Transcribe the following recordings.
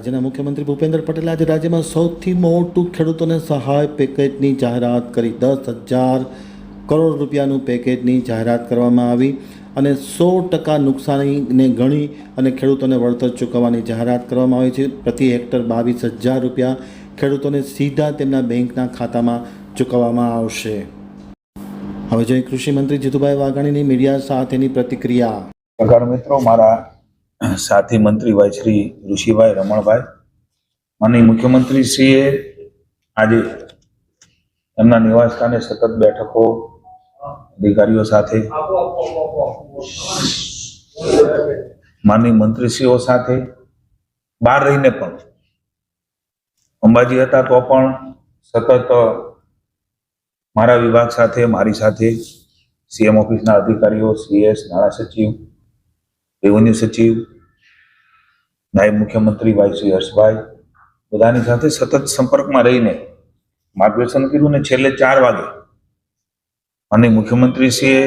રાજ્યના મુખ્યમંત્રી ભૂપેન્દ્ર પટેલે આજે રાજ્યમાં સૌથી મોટું ખેડૂતોને સહાય પેકેજની જાહેરાત કરી. દસ હજાર કરોડ રૂપિયાનું પેકેજની જાહેરાત કરવામાં આવી અને સો ટકા નુકસાનીને ગણી અને ખેડૂતોને વળતર ચૂકવવાની જાહેરાત કરવામાં આવી છે. પ્રતિ હેક્ટર બાવીસ હજાર રૂપિયા ખેડૂતોને સીધા તેમના બેંકના ખાતામાં ચૂકવવામાં આવશે. હવે જોઈએ કૃષિ મંત્રી જીતુભાઈ વાઘાણીની મીડિયા સાથેની પ્રતિક્રિયા. મિત્રો, મારા સાથી મંત્રી ભાઈ શ્રી ઋષિભાઈ રમણભાઈ માનની મુખ્યમંત્રી શ્રીએ આજે એમના નિવાસ સ્થાને સતત બેઠકો અધિકારીઓ સાથે માનની મંત્રીશ્રીઓ સાથે, બહાર રહીને પણ. અંબાજી હતા તો પણ સતત મારા વિભાગ સાથે, મારી સાથે સીએમ ઓફિસના અધિકારીઓ સીએસ નાણાં સચિવ રેવન્યુ સચિવ, નાયબ મુખ્યમંત્રી ભાઈ શ્રી હર્ષભાઈ, બધાની સાથે સતત સંપર્કમાં રહીને માર્ગદર્શન કર્યું ને છેલ્લે ચાર વાગે અને મુખ્યમંત્રીશ્રીએ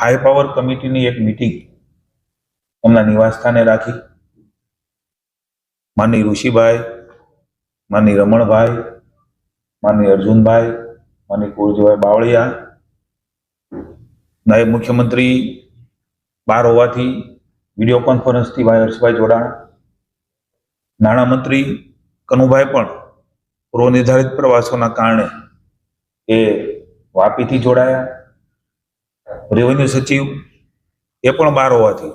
હાઈ પાવર કમિટીની એક મિટિંગ એમના નિવાસસ્થાને રાખી. માની ઋષિભાઈ માની રમણભાઈ માની અર્જુનભાઈ માની કુરજીભાઈ બાવળિયા, નાયબ મુખ્યમંત્રી બહાર હોવાથી વીડિયો કોન્ફરન્સથી ભાઈ હર્ષભાઈ જોડાણા. નાણામંત્રી કનુભાઈ પણ પૂર્વ નિર્ધારિત પ્રવાસોના કારણે એ વાપીથી જોડાયા. રેવન્યુ સચિવ એ પણ બહાર હોવાથી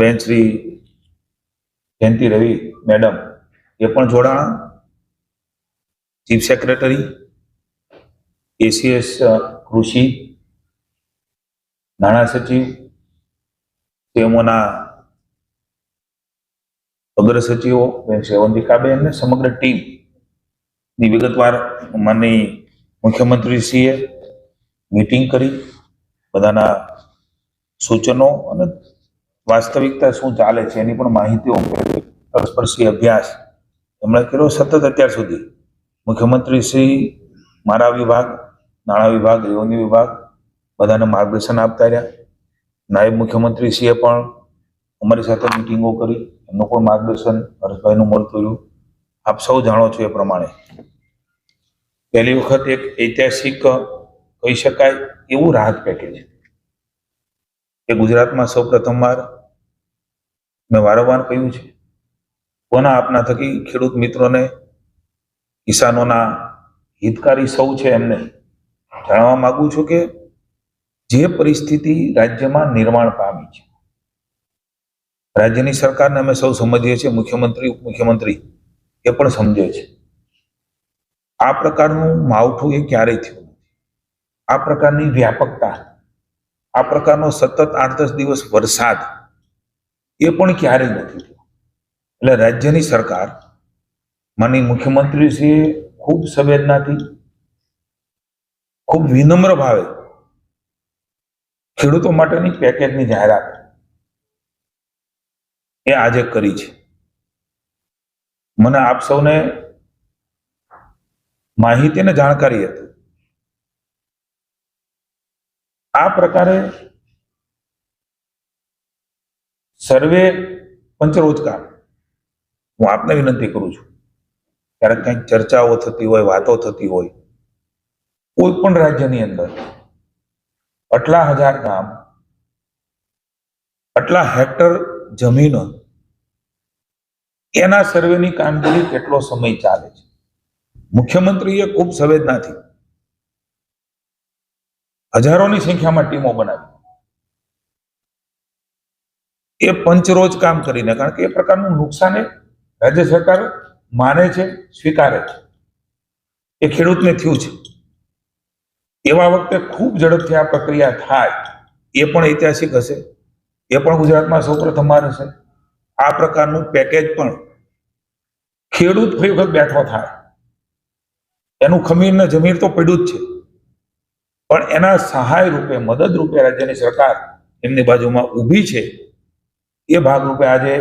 બેન શ્રી જયંતિ રવિ મેડમ એ પણ જોડાણા. ચીફ સેક્રેટરી, એસીએસ કૃષિ, નાણાં સચિવ તેઓના અગ્ર સચિવો, બેન સેવંતિકાબેન અને સમગ્ર ટીમની વિગતવાર માનની મુખ્યમંત્રીશ્રીએ મીટિંગ કરી. બધાના સૂચનો અને વાસ્તવિકતા શું ચાલે છે એની પણ માહિતીઓ તલસ્પર્શી અભ્યાસ એમણે કર્યો સતત અત્યાર સુધી. મુખ્યમંત્રી શ્રી મારા વિભાગ, નાણાં વિભાગ, રેવન્યુ વિભાગ બધાને માર્ગદર્શન આપતા રહ્યા. નાયબ મુખ્યમંત્રી શ્રીએ પણ અમારી સાથે મિટિંગો કરી. એમનું પણ માર્ગદર્શન હર્ષભાઈનું મળતું રહ્યું આપ સૌ જાણો છો એ પ્રમાણે. પહેલી વખત એક ઐતિહાસિક કહી શકાય એવું રાહત પેકેજ એ ગુજરાતમાં સૌ પ્રથમવાર મેં વારંવાર કહ્યું છે, કોના આપના થકી ખેડૂત મિત્રોને, કિસાનોના હિતકારી સૌ છે એમને જાણવા માગું છું કે જે પરિસ્થિતિ રાજ્યમાં નિર્માણ પામી છે. રાજ્યની સરકારને અમે સૌ સમજીએ છીએ, મુખ્યમંત્રી, ઉપમુખ્યમંત્રી, એ પણ સમજે છે. આ પ્રકારનું માવઠું એ ક્યારેય થયું નથી. આ પ્રકારની વ્યાપકતા, આ પ્રકારનો સતત આઠ દસ દિવસ વરસાદ એ પણ ક્યારેય નથી થયો. એટલે રાજ્યની સરકાર માની મુખ્યમંત્રીશ્રીએ ખૂબ સંવેદનાથી, ખૂબ વિનમ્ર ભાવે ખેડૂતો માટેની પેકેજની જાહેરાત એ આજે કરી છે. મને આપ સૌને માહિતી અને જાણકારી હતી. આ પ્રકારે સર્વે પંચરોજકાર હું આપને વિનંતી કરું છું. ક્યારેક કંઈક ચર્ચાઓ થતી હોય, વાતો થતી હોય, કોઈ પણ રાજ્યની અંદર આટલા હજાર ગામ આટલા હેક્ટર જમીનો એના સર્વેની કામગીરી કેટલો સમય ચાલે છે? મુખ્યમંત્રીએ ખૂબ સંવેદનાથી હજારોની સંખ્યામાં ટીમો બનાવી. એ પંચરોજ કામ કરીને, કારણ કે એ પ્રકારનું નુકસાન રાજ્ય સરકાર માને છે, સ્વીકારે છે. એ ખેડૂતને થયું છે. એવા વખતે ખૂબ ઝડપથી આ પ્રક્રિયા થાય, એ પણ ઐતિહાસિક હશે. એ પણ ગુજરાતમાં સૌ પ્રથમવાર હશે. આ પ્રકારનું પેકેજ પણ ખેડૂત ફરી વખત બેઠો થાય. એનું ખમીર ને જમીર તો પડ્યું જ છે. પણ એના સહાય રૂપે, મદદ રૂપે રાજ્યની સરકાર એમની બાજુમાં ઊભી છે. એ ભાગરૂપે આજે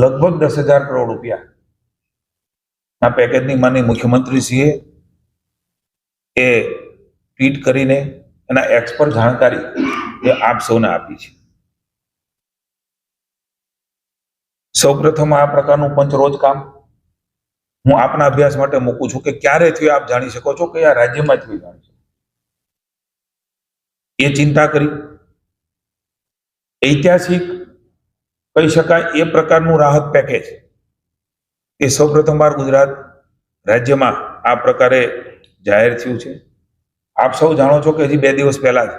લગભગ દસ હજાર કરોડ રૂપિયા આ પેકેજની માની મુખ્યમંત્રીશ્રીએ એ ટ્વીટ કરીને એના એક્સપર્ટ જાણકારી એ આપ સૌને આપી છે. સૌપ્રથમ આ પ્રકારનું પંચરોજ કામ હું આપના અભ્યાસ માટે મૂકું છું કે ક્યારે થયું આપ જાણી શકો છો કે આ રાજ્યમાં થયું જાણી શકો એ ચિંતા કરી. ઐતિહાસિક કહી શકાય એ પ્રકારનું રાહત પેકેજ એ સૌપ્રથમવાર ગુજરાત રાજ્યમાં આ પ્રકારે જાહેર થયું છે. આપ સૌ જાણો છો કે હજી બે દિવસ પહેલા જ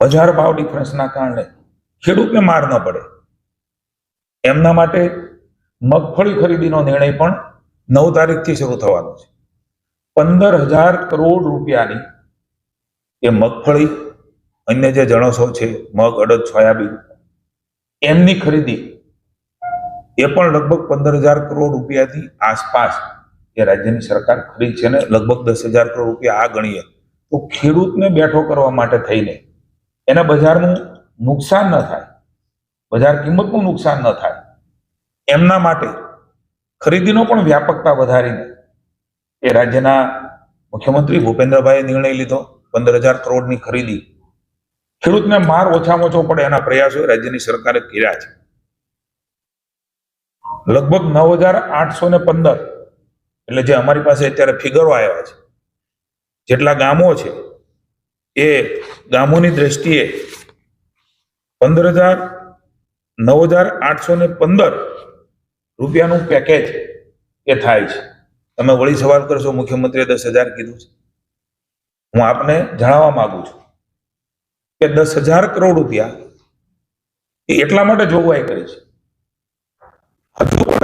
બજાર ભાવ ડિફરન્સના કારણે ખેડૂતને માર ન પડે. એમના માટે મગફળી ખરીદીનો નિર્ણય પણ નવ તારીખથી શરૂ થવાનો છે. પંદર હજાર કરોડ રૂપિયાની એ મગફળી, અન્ય જે જણસો છે, મગ, અડદ, સોયાબીન, એમની ખરીદી એ પણ લગભગ પંદર હજાર કરોડ રૂપિયાથી આસપાસ એ રાજ્યની સરકાર ખરીદ છે ને, લગભગ દસ હજાર કરોડ રૂપિયા આ ગણીએ, તો ખેડૂતને બેઠો કરવા માટે થઈને એના બજારનું નુકસાન ન થાય, બજાર કિંમતનું નુકસાન ન થાય. એમના માટે ખરીદીનો પણ વ્યાપકતા વધારીને એ રાજ્યના મુખ્યમંત્રી ભૂપેન્દ્રભાઈએ નિર્ણય લીધો, પંદર હજાર કરોડની ખરીદી. ખેડૂતને માર ઓછામાં ઓછો પડે એના પ્રયાસો રાજ્યની સરકારે કર્યા છે. લગભગ નવ હજાર આઠસો ને પંદર એટલે જે અમારી પાસે અત્યારે ફિગરો આવ્યા છે, જેટલા ગામો છે, એ ગામોની દ્રષ્ટિએ પંદર હજાર નવ હજાર આઠસો ને પંદર રૂપિયાનું પેકેજ એ થાય છે. તમે વળી સવાલ કરશો, મુખ્યમંત્રીએ દસ હજાર કીધું છે. હું આપને જણાવવા માંગુ છું કે દસ હજાર કરોડ રૂપિયા એ એટલા માટે જોગવાઈ કરી છે. હજુ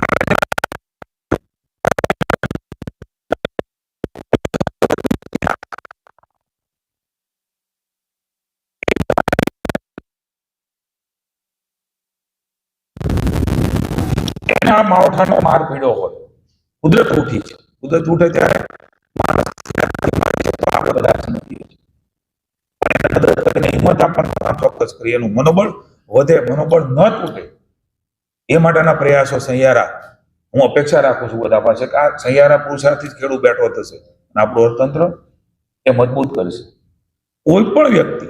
પણ માવઠાનો માર પીડ્યો હોય. કુદરત ઉઠી છે. કુદરત ઉઠે ત્યારે હિંમત આપવાનું ચોક્કસ કરીએ એનું મનોબળ વધે, મનોબળ ન તૂટે. એ માટેના પ્રયાસો સહિયારા. હું અપેક્ષા રાખું છું બધા પાસે કે આ સહિયારા પુરુષાર્થી જ ખેડૂત બેઠો થશે. અને આપણું અર્થતંત્ર એ મજબૂત કરશે. કોઈ પણ વ્યક્તિ